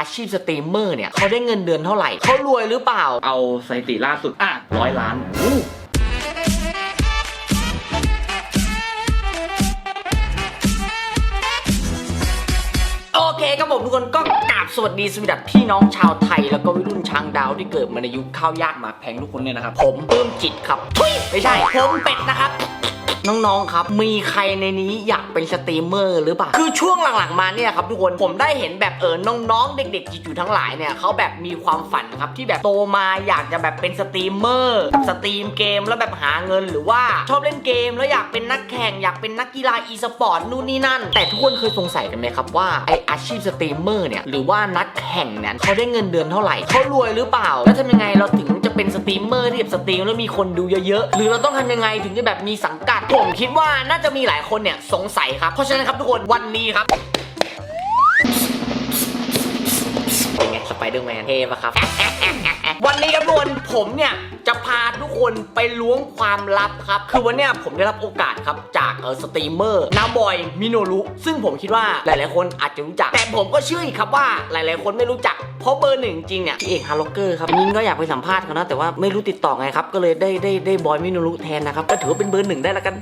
อาชีพสตรีมเมอร์เนี่ยเขาได้เงินเดือนเท่าไหร่เขารวยหรือเปล่า เอาสถิติล่าสุด อะร้อยล้านโอเคครับผมทุกคนก็กราบสวัสดีสวัสดีพี่น้องชาวไทย แล้วก็วัยรุ่นช้างดาวที่เกิดมาในยุคข้าวยากหมากแพงทุกคนเนี่ยนะครับ ผมเพิ่มจิตครับทุยไม่ใช่ผมเป็ดนะครับ น้องๆครับ มีใครในนี้อยากเป็นสตรีมเมอร์หรือเปล่า คือช่วงหลังๆมาเนี่ยครับทุกคน ผมได้เห็นแบบเออ น้องๆ เด็กๆจิ๋วทั้งหลายเนี่ยเขาแบบมีความฝันครับที่แบบโตมาอยากจะแบบเป็นสตรีมเมอร์สตรีมเกมแล้วแบบหาเงินหรือว่าชอบเล่นเกม แล้วอยากเป็นนักแข่งอยากเป็นนักกีฬาอีสปอร์ตนู่นนี่นั่น แต่ทุกคนเคยสงสัยกันไหมครับว่าไออาชีพสตรีมเมอร์เนี่ยหรือว่านักแข่งเนี่ยเขาได้เงินเดือนเท่าไหร่เขารวยหรือเปล่า แล้วทำยังไงเราถึง เป็นสตรีมเมอร์ที่แบบสตรีมแล้วมีคนดูเยอะๆ หรือเราต้องทำยังไงถึงจะแบบมีสังกัด ผมคิดว่าน่าจะมีหลายคนเนี่ยสงสัยครับ เพราะฉะนั้นครับทุกคนวันนี้ครับเป็นไงสไปเดอร์แมนเท่ปะครับ วันนี้ครับทุกคนผมเนี่ยจะพาทุกคนไปล้วงความลับครับ คือวันเนี้ยผมได้รับโอกาสครับจากเออสตรีมเมอร์นาบอยมิโนรุซึ่งผมคิดว่าหลายๆ คนอาจจะรู้จัก แต่ผมก็เชื่ออีกครับว่าหลายๆ คนไม่รู้จัก เพราะเบอร์หนึ่งจริงเนี่ยพี่เอกฮาร์ล็อกเกอร์ครับยิงก็อยากไปสัมภาษณ์เขานะแต่ว่าไม่รู้ติดต่อไงครับ ก็เลยได้ได้ได้บอยมิโนรุแทนนะครับก็ถือว่าเป็นเบอร์หนึ่งได้แล้วกัน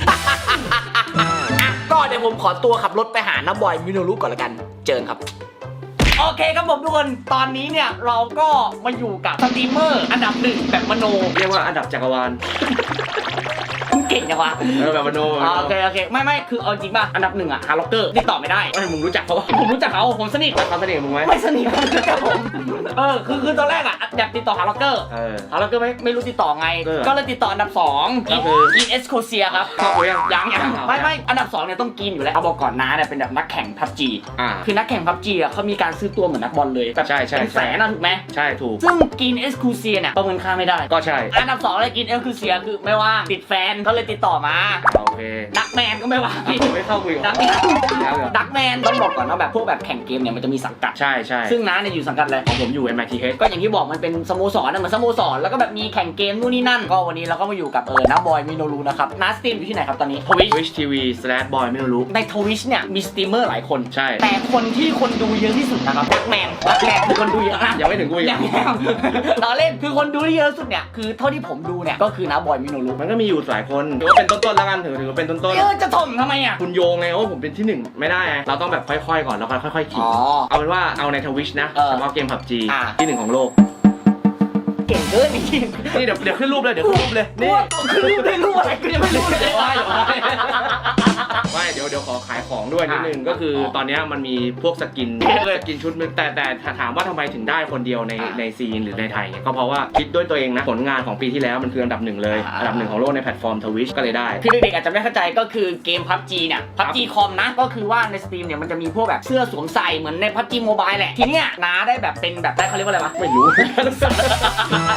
ก็เดี๋ยวผมขอตัวขับรถไปหาน้าบอยมิโนรุก่อนละกัน เจอกันครับ โอเคครับผมทุกคน ตอนนี้เนี่ยเราก็มาอยู่กับสตรีมเมอร์อันดับหนึ่งแบบมโน เรียกว่าอันดับจักรวาลมึง เก่งจังวะเออแบบมโนอ่าโอเคโอเคไม่ไม่คือเอาจริงป่ะอันดับหนึ่งอะฮาร์ล็อกเกอร์ติดต่อไม่ได้ไอ้ยมึงรู้จักเขาปะผมรู้จักเขาผมสนิทเขาสนิทกับมึงไหมไม่สนิทกับผมเออคือคือตอนแรกอะอยากติดต่อฮาร์ล็อกเกอร์ เออฮาร์ล็อกเกอร์ไม่ไม่รู้ติดต่อไง เออก็เลยติดต่ออันดับสองก็คือกินเอสโคเซียครับเข้าไปยังยังยังเอาไม่ไม่อันดับสองเนี่ยต้องกินอยู่แล้วเอาบอกก่อนนะเนี่ยเป็นแบบนักแข่งพับจีอ่าคือนักแข่งพับจีอะเขามีการซื้อตัวเหมือนนักบอลเลยแบบใช่ใช่เป็นใช่ แสนนะถูกไหมใช่ถูก ซึ่งกินเอสคูเซียเนี่ยประเมินค่าไม่ได้ ก็ใช่ อันดับสองเลยกินเอสคูเซียคือไม่ว่างติดแฟนเขาเลยติดต่อมา โอเค ดักแมนก็ไม่ว่างไม่เข้าคุยกับดักเขาแล้วเหรอดักแมนต้องบอกก่อนว่าแบบพวกแบบแข่งเกมเนี่ยมันจะมีสังกัด ใช่ใช่ซึ่งน้าเนี่ยอยู่สังกัดเลยของผมอยู่ MITH ก็อย่างที่บอกมันเป็นสโมสรนะเหมือนสโมสรแล้วก็แบบมีแข่งเกมนู่นนี่นั่น ก็วันนี้เราก็มาอยู่กับเออน้าบอยมิโนรูนะครับน้าสตรีมอยู่ที่ไหนครับตอนนี้ทวิช Twitch TV slash boy ไม่รู้ ในทวิชเนี่ยมีสตรีมเมอร์หลายคน ใช่ แต่คนที่คนดูเยอะที่สุดนะครับดักแมนดักแมนคือคนดูเยอะนะยังไม่ถึงกูอีกยังยังเราเล่นคือคนดูที่เยอะที่สุดเนี่ยคือเท่าที่ผมดูเนี่ยก็คือน้าบอยมิโนรุมันก็มีอยู่หลายคนถือว่าเป็นต้นๆแล้วกันถือถือว่าเป็นต้นเออจะถมทำไมอะ ๆ คุณโยงไงว่าผมเป็นที่หนึ่งไม่ได้ไงเราต้องแบบค่อยๆก่อนแล้วค่อยๆขิงอ๋อเอาเป็นว่าเอาในทวิชนะเออเฉพาะเกม PUBG อ่าที่หนึ่งของโลกเก่งเกินจริงนี่เดี๋ยวเดี๋ยวขึ้นรูปเลยเดี๋ยวขึ้นรูปเลยๆนี่ นี่คือไม่รู้อะไรก็ยังไม่รู้เลยว่าอยู่ว่าไม่เดี๋ยวเดี๋ยวขอขาย ของด้วยนิดนึงอะก็คือออตอนเนี้ยมันมีพวกสกินสกินชุดมึงแต่แต่ถามว่าทำไมถึงได้คนเดียวในอะในซีนหรือในไทยเนี่ยก็เพราะว่าคิดด้วยตัวเองนะผลงานของปีที่แล้วมันคืออันดับหนึ่งเลยอะอันดับหนึ่งของโลกในแพลตฟอร์มทวิชก็เลยได้คือเด็กๆอาจจะไม่เข้าใจก็คือเกม PUBG เนี่ย PUBG คอมนะก็คือว่าในสตรีมเนี่ยมันจะมีพวกแบบเสื้อสวมใส่เหมือนใน PUBG Mobile แหละทีเนี้ยน้าได้แบบเป็นแบบได้เขาเรียกว่าอะไรวะไม่รู้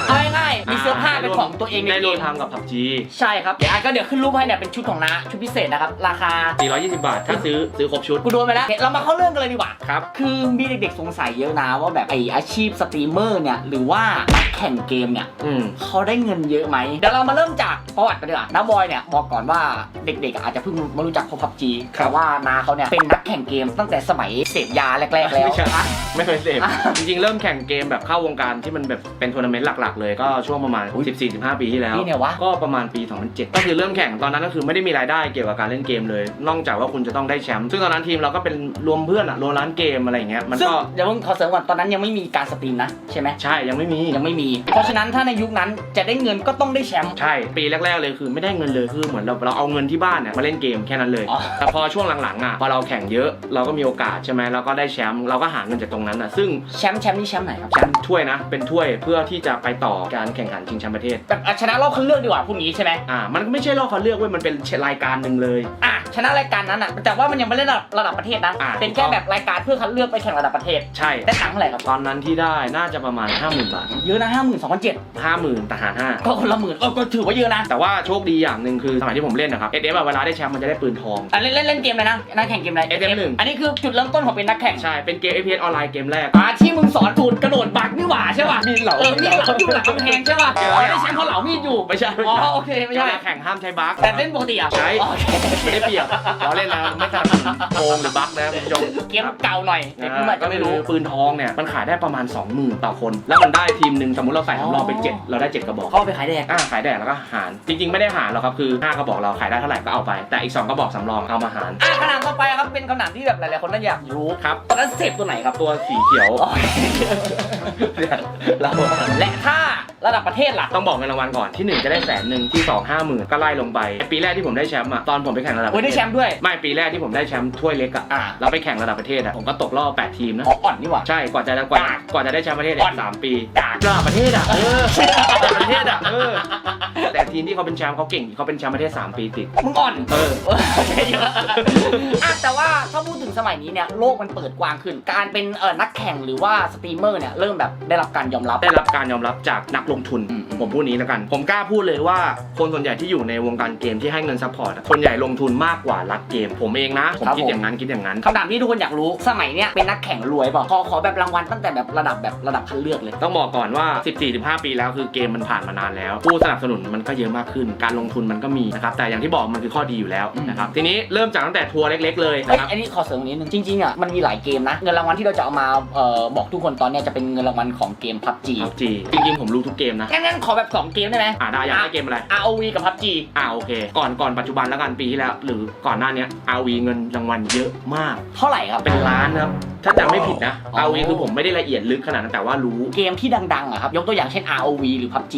เอาง่ายๆมีเสื้อผ้าเป็นของตัวเองในได้เกรวมมทำกับ PUBG ใช่ครับเดี๋ยวอะก็เดี๋ยวขึ้นรูปให้เนี่ยเป็นชุดของน้าชุดพิเศษนะครับราคา 420 บาทถ้าซื้อซื้อครบชุด กูโดนไปแล้วเดี๋ยวเรามาเข้าเรื่องกันเลยดีกว่า ครับ คือมีเด็กๆสงสัยเยอะนะว่าแบบไออาชีพสตรีมเมอร์เนี่ยหรือว่านักแข่งเกมเนี่ยอืม เขาได้เงินเยอะไหมเดี๋ยวเรามาเริ่มจากประวัติกันดีกว่าน้าบอยเนี่ยบอกก่อนว่าเด็กๆอาจจะเพิ่งมารู้จักพบพับจีครับ แต่ว่านาเขาเนี่ยเป็นนักแข่งเกมตั้งแต่สมัยเสพยาแรกๆแล้ว ไม่ใช่นะไม่เคยเสพอะ จริงๆ เริ่มแข่งเกมแบบเข้าวงการที่มันแบบเป็นทัวร์นาเมนต์หลักๆ เลยก็ช่วงประมาณ 14-15 ปีที่แล้ว นี่เนี่ยวะ ก็ประมาณปี 2007 ก็คือเริ่มแข่งตอนนั้นก็คือไม่ได้มีรายได้เกี่ยวกับการเล่นเกมเลย นอกจากว่าคุณจะต้องได้แชมป์ซึ่งตอนนั้นทีมเราก็เป็นรวมเพื่อนอะรวมร้านเกมอะไรอย่างเงี้ยมันซึ่งก็เดี๋ยวผมขอเสริมก่อนตอนนั้นยังไม่มีการสตรีมนะใช่ไหมใช่ยังไม่มี ยังไม่มี เพราะฉะนั้นถ้าในยุคนั้นจะได้เงินก็ต้องได้แชมป์ ใช่ปีแรก ๆ เลยคือไม่ได้เงินเลยคือเหมือนเราเราเอาเงินที่บ้านเนี่ยมาเล่นเกมแค่นั้นเลย อ๋อ แต่พอช่วงหลังๆอะพอเราแข่งเยอะเราก็มีโอกาสใช่ไหมเราก็ได้แชมป์เราก็หาเงินจากตรงนั้นอะซึ่งแชมป์แชมป์นี่แชมป์ไหนครับแชมป์ถ้วยนะ เป็นถ้วยเพื่อที่จะไปต่อการแข่งขันชิงแชมป์ประเทศแบบอะชนะรอบคัดเลือกดีกว่าพวกนี้ใช่ไหมอ่ามันก็ไม่ใช่รอบคัดเลือกเว้ยมันเป็นรายการหนึ่งเลย อะ ชนะรายการนั้นอะแต่ว่ามันยังไม่เล่นระดับระดับประเทศนะอะเป็นแค่แบบรายการเพื่อคัดเลือกไปแข่งระดับประเทศ ใช่ ได้ตังค์เท่าไหร่ครับตอนนั้นที่ได้น่าจะประมาณ 50,000 บาท เยอะนะห้าหมื่นสองพันเจ็ด50,000ทหารห้าก็คนละหมื่นก็ก็ถือว่าเยอะนะแต่ว่าโชคดีอย่างหนึ่งคือสมัยที่ผมเล่นนะครับ SF อะเวลาได้แชมป์มันจะได้ปืนทอง อะเล่นเล่นเล่นเกมเลยนะนักแข่งเกมอะไร FM1 อันนี้คือจุดเริ่มต้นของเป็นนักแข่งใช่เป็นเกม FPS ออนไลน์เกมแรก อ่าที่มึงสอนสูตรกระโดดบักนี่หว่าใช่ป่ะมีเหลา เออมีเหลาอยู่หลังกำแพงใช่ป่ะเอออ๋อได้แชมป์เพราะเหลามีดอยู่ไม่ใช่ไม่อ๋อใช่โอเคไม่ใช่แข่งห้ามใช้บั๊ก แต่เล่นปกติอะใช้โอเค ไม่ได้เปรียบเราเล่นแล้วไม่สนับสนุนโกงหรือบั๊กนะคุณผู้ชมเกมเก่าหน่อยเด็กรุ่นใหม่ก็จะไม่ไม่รู้รู้ปืนทองเนี่ยมันขายได้ประมาณ 20,000ต่อคน แล้วมันได้ทีมหนึ่งสมมติเราใส่สำรองไปอ๋อเจ็ดเราได้เจ็ดกระบอกเขาเอาไปขายแดกอ่าขายแดกแล้วก็หาร จริง ๆ ไม่ได้หารหรอกครับคือ5กระบอกเราขายได้เท่าไหร่ก็เอาไปแต่อีก 2 กระบอกสำรองเอามาหารอะคำถามต่อไปครับเป็นคำถามที่แบบหลายๆคนน่าอยากรู้ครับตอนนั้นเสพตัวไหนครับตัวสีเขียวอ๋อเนี่ยเราและถ้าระดับประเทศล่ะต้องบอกเงินรางวัลก่อนที่ 1 จะได้แสนหนึ่งที่2 5หมื่นก็ไล่ลงไปปีแรกที่ผมได้แชมป์อะตอนผมไปแข่งระดับโอ้ยได้แชมป์ด้วย ไม่ปีแรกที่ผมได้แชมป์ถ้วยเล็กอะอ่าเราไปแข่งระดับประเทศอะผมก็ตกรอบ8ทีมนะอ๋ออ่อนนี่หว่าใช่กว่าจะได้กว่ากากกว่าจะได้แชมป์ประเทศอ่เนี่อนยสามปีกากระดับประเทศอะเออระดับประเทศอะเออแต่ทีมที่เขาเป็นแชมป์เขาเก่งเขาเป็นแชมป์ประเทศสามปีติดมึงอ่อนเออเออเยอะอะแต่ว่าถ้าพูดถึงสมัยนี้เนี่ยโลกมันเปิดกว้างขึ้น การเป็นเออนักแข่งหรือว่าสตรีมเมอร์เนี่ยเริ่มแบบได้รับการยอมรับ ได้รับการยอมรับจากนักลงทุนอืมผมพูดนี้แล้วกัน ผมกล้าพูดเลยว่าคนส่วนใหญ่ที่อยู่ในวงการเกมที่ให้เงินซัพพอร์ตอะส่วนใหญ่ลงทุนมากกว่ารักเกม ผมเองนะ ผมครับคิดผม อย่างนั้นคิดอย่างนั้น คำถามที่ทุกคนอยากรู้ สมัยเนี้ยเป็นนักแข่งรวยเปล่าขอขอแบบรางวัลตั้งแต่แบบระดับแบบระดับคัดเลือกเลย ต้องบอกก่อนว่า 14-15 ปีแล้วคือเกมมันผ่านมานานแล้ว ผู้สนับสนุนมันก็เยอะมากขึ้น การลงทุนมันก็มีนะครับ แต่อย่างที่บอกมันคือข้อดีอยู่แล้วอืมนะครับ ทีนี้เริ่มจากตั้งแต่ทัวร์เล็ก ๆ เลยเฮ้ยนะครับ อันนี้ขอเสริมนิดนึงจริงๆอะมันมีหลายเกมนะ เงินรางวัลที่เราจะเอามาเอ่อบอกทุกคนตอนเนี้ยจะเป็นเงินรางวัลของเกม PUBG พับจีจริงๆ ผมรู้ทุกเกมนะ งั้นงั้นขอแบบ 2 เกมได้ไหม อ่าได้อยากได้เกมอะไร ROV กับ PUBG อ่าโอเค ก่อนก่อนปัจจุบันแล้วกันปีที่แล้ว หรือก่อนหน้าเนี้ย RV เงินรางวัลเยอะมาก เท่าไหร่ครับ เป็นล้านนะครับถ้าจำไม่ผิดนะ อ๋อ RV คือผมไม่ได้ละเอียดลึกขนาดนั้นแต่ว่ารู้ เกมที่ดังๆอะครับ ยกตัวอย่างเช่น ROV หรือ PUBG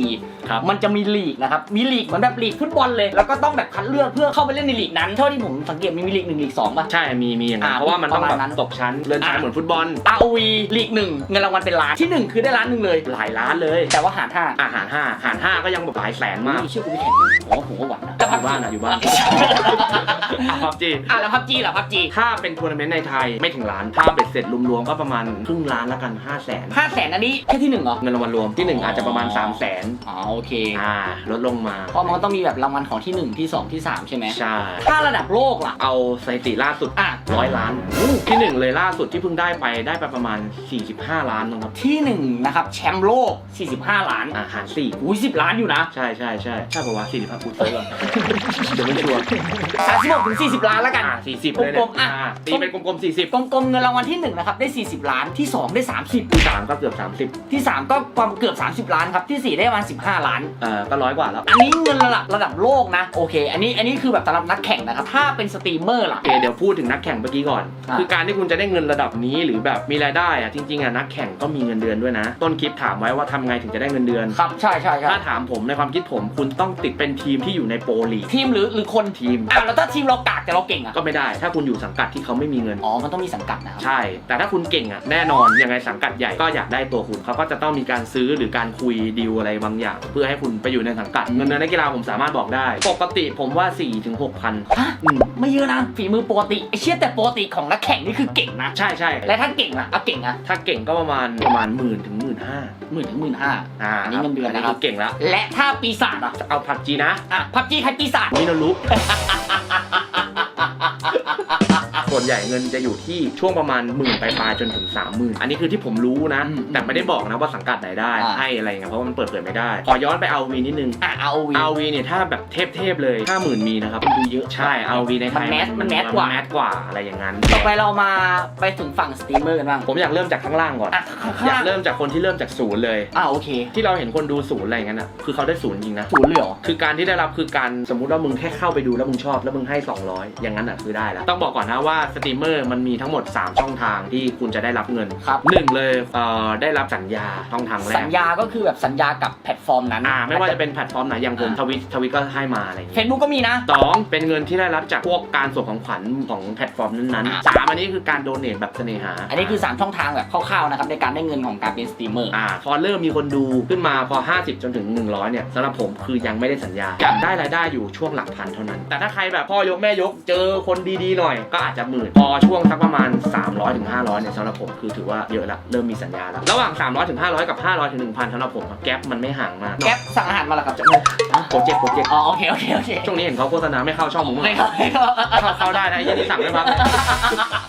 ครับ มันจะมีลีกนะครับ มีลีกเหมือนแบบลีกฟุตบอลเลย แล้วก็ต้องแบบคัดเลือกเพื่อเข้าไปเล่นในลีกนั้น เท่าที่ผมสังเกตมีลีกหนึ่งลีกสองป่ะ ใช่มีมีอย่างนั้นอ่าเพราะว่ามันต้องประแบมาณนั้นบตกชั้นเลื่อนชั้นอ่า เหมือนฟุตบอล ROV ลีกหนึ่งเงินรางวัลเป็นล้านที่หนึ่งคือได้ล้านหนึ่งเลย หลายล้านเลย แต่ว่าหารห้าอาหารห้าหารห้าก็ยังแบบหลายแสนมากเชื่อกูไปแข่งโอ้โหผมก็หวังนะ อยู่บ้านอะอยู่บ้านพับจีอะแล้ว PUBG ล่ะ PUBG ถ้าเป็นทัวร์นาเมนต์ในไทยไม่ถึงล้านถ้าเบ็ดเสร็จรวมๆก็ประมาณครึ่งล้านแล้วกัน 5 0 0แสนห้าแสนอันนี้แค่ที่หนึ่งเหรอเงินรางวัลรวมที่หนึ่งอาจจะประมาณ 3 0 0แสนอ๋อโอเคอ่าลดลงมาเพราะมันก็ต้องมีแบบรางวัลของที่หนึ่งที่สองที่สามใช่ไหมใช่ถ้าระดับโลกล่ะ เอาสถิติล่าสุดอะ ร้อยล้านที่หนึ่งเลยล่าสุดที่เพิ่งได้ไปได้ไปประมาณ 45 ล้านนะครับที่หนึ่งนะครับแชมป์โลก 45 ล้านอาหารสี่อุ้ยสิบล้านอยู่นะ ใช่ใช่ใช่ใช่ป่าวะ45กูเซิร์ฟก่อนเดี๋ยวไม่ชัวร์36ถึง40ล้านแล้วกันอ่า40เลยกลเนี่ยมๆอะอ่าตีเป็นกลมๆ40กลมๆเงินรางวัลที่1นะครับได้40ล้านที่2ได้ที่สามก็เกือบ30ที่3ก็ประมาณเกือบ30ล้านครับที่4ได้ประมาณ15ล้าน30เอ่อก็ร้อยกว่าแล้ว อันนี้เงินระดับระดับโลกนะโอเค อันนี้อันนี้คือแบบสำหรับนักแข่งนะครับถ้าเป็นสตรีมเมอร์ล่ะโอเคเดี๋ยวพูดถึงนักแข่งเมื่อกี้ก่อนอะคือการที่คุณจะได้เงินระดับนี้หรือแบบมีรายได้อะจริงๆอะนักแข่งก็มีเงินเดือนด้วยนะ ต้นคลิปถามไว้ว่าทำไงถึงจะได้เงินเดือนครับใช่ใช่ใช่ถ้าถามผมในความคิดผมคุณต้องติดเป็นทีมที่อยู่ในโปรลีกทีมหรือหรือคนทีมอะแล้วถ้าทีมเรากากแต่เราเก่งอะก็ไม่ได้ ถ้าคุณอยู่สังกัดที่เขาไม่มีเงิน อ๋อ มันต้องมีสังกัดนะครับ ใช่ แต่ถ้าคุณเก่งอะแน่นอนยังไงสังกัดใหญ่ก็อยากได้ตัวคุณเขาก็จะต้องมีการซื้อหรือการคุยดีลอะไรบางอย่าง เพื่อให้คุณไปอยู่ในสังกัดอืมเงินเดือนนักกีฬาผมสามารถบอกได้ ปกติผมว่า4ถึง6พันฮะไม่เยอะนะฝีมือปกติไอเชี่ยแต่ปกติของนักแข่งนี่คือเก่งนะใช่ใช่และถ้าเก่งอะเอาเก่งอะถ้าเก่งก็ประมาณประมาณหมื่นถึงหมื่นห้าหมื่นถึงหมื่นห้าอ่าอันนี้เงินเดือนนะครับคือเก่งแล้วและถ้าปีศาจอะเอาผับจีนะอะพับจีใครปีศาจมิโนรุ ส่วนใหญ่เงินจะอยู่ที่ช่วงประมาณหมื่นปลายๆจนถึงสามหมื่นอันนี้คือที่ผมรู้นะอืมแต่ไม่ได้บอกนะว่าสังกัดไหนได้ อ่า ให้อะไรเงี้ยเพราะว่ามันเปิดเผยไม่ได้ ขอย้อนไปเอาวีนิดนึง อะ ROV RV เนี่ยถ้าแบบเทพๆเลย50,000มีนะครับดูเยอะใช่ RV ในไทยมันแมสมันแมสกว่า แมสกว่าอะไรอย่างนั้นต่อไปเรามาไปถึงฝั่งสตรีมเมอร์กันบ้างผมอยากเริ่มจากข้างล่างก่อน อะข้างอยากล่างเริ่มจากคนที่เริ่มจากศูนย์เลย อะโอเคที่เราเห็นคนดูศูนย์อะไรอย่างนั้นอะคือเขาได้ศูนย์จริงนะ ศูนย์เหลือ คือการที่ได้รับคือการสมมุติว่ามึงแค่เข้าไปดูแล้วมึงชอบแล้วมึงให้ 200 อย่างนั้นอะคือได้แล้วต้องบอกก่อนนะว่าสตรีมเมอร์มันมีทั้งหมด 3 ช่องทางที่คุณจะได้รับเงินครับหนึ่งเลยเอ่อได้รับสัญญาช่องทางแรสักญญาก็คือแบบสัญญากับแพลตฟอร์มนั้นอ่าไม่ว่าจะเป็นแพลตฟอร์มไหนอย่างผมอ่าทวิตทวิตก็ให้มาอะไรอย่างเฟเงี้ย ซบุ๊กก็มีนะ สองเป็นเงินที่ได้รับจากพวกการส่งของขวัญของแพลตฟอร์มนั้นอ่าๆสามอันนี้คือการโดเนทแบบเสน่หาอันนี้คือ 3 ช่องทางแบบคร่าวๆนะครับในการได้เงินของการเป็นสตรีมเมอร์ อ่าพอเริ่มมีคนดูขึ้นมาพอ 50 จนถึง 100 เนี่ยสำหรับผมคือยังไม่ได้สัญญาจะได้รายได้อยู่ช่วงหลักพันเท่านั้น แต่ถ้าใครแบบพ่อยกแม่ยกเจอคนดีๆหน่อย ก็อาจจะหมื่นพอช่วงสักประมาณ 300ถึง500เนี่ยสำหรับผมคือถือว่าเยอะละเริ่มมีสัญญาแล้วระหว่าง 300ถึง500 กับ 500ถึง1,000สำหรับผมอะแก๊ปมันไม่ห่างมากแก๊ปสั่งอาหารมาแล้วครับจะ ไม่โปรเจกต์โปรเจกต์อ๋อโอเคโอเคโอเคช่วงนี้เห็นเขาโฆษณาไม่เข้าช่องผมมั้งไม่ครับไม่ครับเข้าเข้าได้นะไอ้ยี่นี่สั่งไม่พัก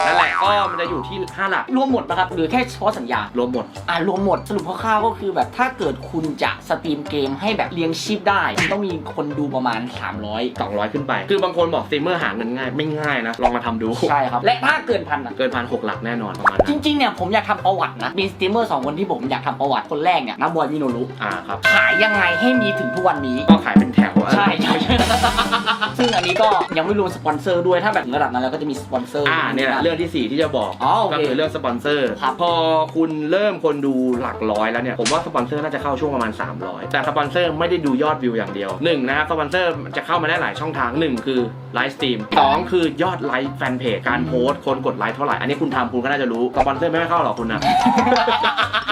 นั่นแหละก็มันจะอยู่ที่5หลักรวมหมดนะครับหรือแค่เฉพาะสัญญารวมหมดอ่ารวมหมดสรุปคร่าวๆก็คือแบบถ้าเกิดคุณจะสตรีมเกมให้แบบเลี้ยงชีพได้คุณต้องมีคนดูประมาณ 300 200 ขึ้นไป คือบางคนบอกสตรีมเมอร์หาเงินง่ายไม่ง่ายนะลองมาทำดูใช่ครับและถ้าเกินพันอะเกินพันหกหลักแน่นอนประมาณจนั้นริงๆเนี่ยผมอยากทำประวัตินะมีสตรีมเมอร์สองคนที่ผมอยากทำประวัติคนแรกเนี่ยน้าบอยมิโนรุอ่าครับขายยังไงให้มีถึงทุกวันนี้ก็ขายเป็นแถวอะใช่ใช่ ซึ่งอันนี้ก็ยังไม่รวมสปอนเซอร์ด้วยถ้าแบบถึงระดับนั้นแล้วก็จะมีสปอนเซอร์ อ่าเนี่ยแหละเรื่องที่ 4 ที่จะบอกอ๋อโอเคก็คือเรื่องสปอนเซอร์ครับพอคุณเริ่มคนดูหลักร้อยแล้วเนี่ยผมว่าสปอนเซอร์น่าจะเข้าช่วงประมาณ 300 แต่สปอนเซอร์ไม่ได้ดูยอดวิวอย่างเดียวหนึ่งนะครับสปอนเซอร์จะเข้ามาได้หลายช่องทางหนึ่งคือไลฟ์สตรีมสองคือยอดไลฟ์แฟนเพจการโพสต์คนกดไลค์เท่าไหร่อันนี้คุณทำคุณก็น่าจะรู้สปอนเซอร์ไม่ค่อยเข้าหรอกคุณนะ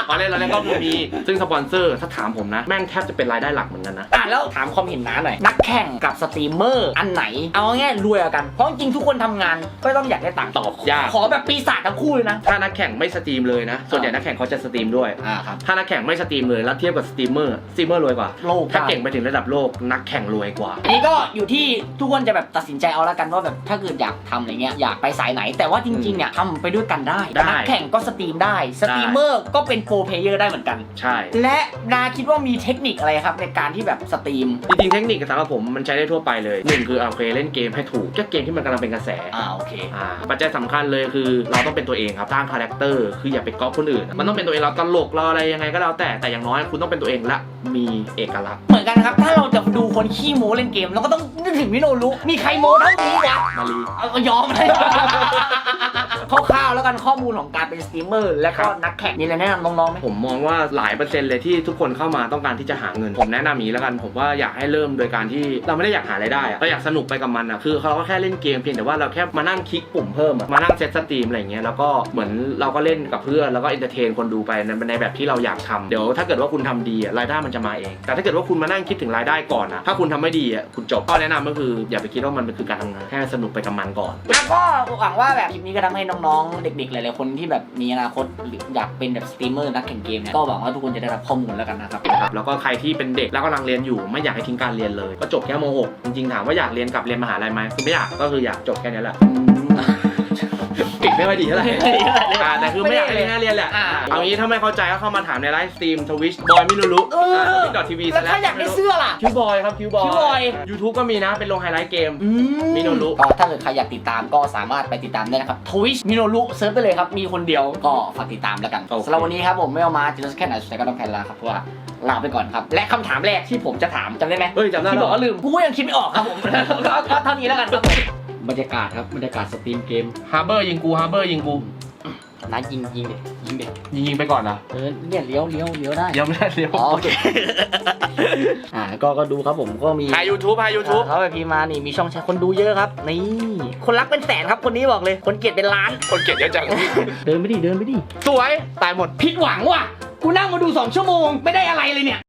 ตอนเล่นเราเล่นก็คือมีซึ่งสปอนเซอร์ถ้าถามผมนะ แม่งแทบจะเป็นรายได้หลักเหมือนกันนะ อะแล้วถามความเห็นน้าหน่อยนักแข่งกับสตรีมเมอร์อันไหน เอาง่ายๆรวยกว่ากัน เพราะจริงๆทุกคนทำงานก็ต้องอยากได้ตังค์ตอบยาก ขอแบบปีศาจทั้งคู่เลยนะ ถ้านักแข่งไม่สตรีมเลยนะ ส่วนใหญ่นักแข่งเขาจะสตรีมด้วย อ่าครับ ถ้านักแข่งไม่สตรีมเลยแล้วเทียบกับสตรีมเมอร์สตรีมเมอร์รวยกว่า โลก ถ้าเก่งไปถึงระดับโลกนักแข่งรวยกว่า อันนี้ก็อยู่ที่ทุกคนจะแบบตัดสินใจเอาละกันว่าแบบถ้าเกิดอยากทำอะไรเงี้ยอยากไปสายไหน แต่ว่าจริงๆเนี่ยทำไปด้วยกันได้ได้ นักแข่งก็สตรีมได้สตรีมเมอร์ก็เป็นโปรเพลเยอร์ได้เหมือนกัน ใช่ และนาคิดว่ามีเทคนิคอะไรครับในการที่แบบสตรีมจริงๆเทคนิคสำหรับผมมันใช้ได้ทั่วไปเลยหนึ่งคือเอาเคเล่นเกมให้ถูกก็เกมที่มันกำลังเป็นกระแส อ่าโอเคอ่าปัจจัยสำคัญเลยคือเราต้องเป็นตัวเองครับสร้างคาแรคเตอร์คืออย่าไปก๊อปคนอื่น มันต้องเป็นตัวเองเราตลกเราอะไรยังไงก็แล้วแต่แต่อย่างน้อยคุณต้องเป็นตัวเองและมีเอกลักษณ์เหมือนกันครับ ถ้าเราจะดูคนขี้โม้เล่นเกมเราก็ต้องนึกถึงมิโนรุมีใครโม้เท่านี้วะมารีเอาก็ยอมเลย คร่าวๆแล้วกันข้อมูลของการเป็นสตรีมเมอร์ และก็นักแข่งมีอะไรแนะนำน้องๆไหมผมมองว่าหลายเปอร์เซ็นต์เลยที่ทุกคนเข้ามาต้องการที่จะหาเงิน ผมแนะนำอย่างนี้แล้วกัน ผมว่าอยากให้เริ่มโดยการที่เราไม่ได้อยากหารายได้อะเราอยากสนุกไปกับมันอะคือเราก็แค่เล่นเกมเพียงแต่ว่าเราแค่มานั่งคลิกปุ่มเพิ่มอะมานั่งเซตสตรีมอะไรอย่างเงี้ยแล้วก็เหมือนเราก็เล่นกับเพื่อนแล้วก็เอนเตอร์เทนคนดูไปในในแบบที่เราอยากทำเดี๋ยวถ้าเกิดว่าคุณทำดีอะรายได้มันจะมาเอง แต่ถ้าเกิดว่าคุณมานั่งคิดถึงรายได้ก่อนนะถ้าคุณทำไม่ดีอะคุณจบข้อแนะนำก็คืออย่าไปคิดว่ามันคือการทำงานแค่สนุกไปกับมันก่อน แล้วก็หวังว่าแบบคลิปนี้ก็ทำให้น้องๆ เด็กๆ หลายๆ คนที่แบบมีอนาคตหรืออยากเป็นแบบสตรีมเมอร์นักแข่งเกมเนี่ย ก็หวังว่าทุกคนจะได้รับข้อมูลแล้วกันนะครับ นะครับแล้วก็ใครที่เป็นเด็กแล้วกำลังเรียนอยู่ไม่อยากให้ทิ้งการเรียนเลย ก็จบแค่ม .6 จริงๆถามว่าอยากเรียนกลับเรียนมหาลัยไหมคือไม่อยากก็คืออยากจบแค่นี้แหละ ปิดไม่ค่อยดีเท่าไหร่อ่าแต่คือไม่อยากให้เรียนแค่เรียนแหละอ่าเอางี้ถ้าไม่เข้าใจก็เข้ามาถามในไลฟ์สตรีมทวิชบอยมินุรุเออทวิชดอททีวีแล้วถ้าอยากได้เสื้อล่ะคิวบอยครับคิวบอยคิวบอยยูทูบก็มีนะเป็นลงไฮไลท์เกมอืมิโนรุก็ถ้าเกิดใครอยากติดตามก็สามารถไปติดตามได้นะครับทวิชมิโนรุเซิร์ชไปเลยครับมีคนเดียวก็ฝากติดตามแล้วกันโอเคสำหรับวันนี้ครับผมไม่เอามาจะแค่ไหนสุดท้ายก็ต้องแพ้ลาครับเพราะว่าลาไปก่อนครับ และคำถามแรกที่ผมจะถามจำได้ไหมเฮ้ยจำได้ที่แล้บวอกว่าลืมกูก็ยังคิดไม่ออกครับผมก็ก็เท่านี้แล้วกันครับผม บรรยากาศครับบรรยากาศสตรีมเกมฮาร์เบอร์ยิงกูฮาร์เบอร์ยิงกูนะยิงยิงเด็ยิงเด็ยิงยิงไปก่อนนะเออเนี่ยเลี้ยวเลี้ยวเลี้ยวได้ยังไม่ได้เร็วอ๋อโอเคอ่าก็ก็ดูครับผมก็มีหายูทูบหายูทูบเขาไปพีมานี่มีช่องแชร์คนดูเยอะครับนี่คนรักเป็นแสนครับคนนี้บอกเลย คนเกลียดเป็นล้าน คนเกลียดเยอะจังเดินไปดิเดินไปดิสวยตายหมดผิดหวังว่ะกูนั่งมาดู2ชั่วโมงไม่ได้อะไรเลยเนี่ย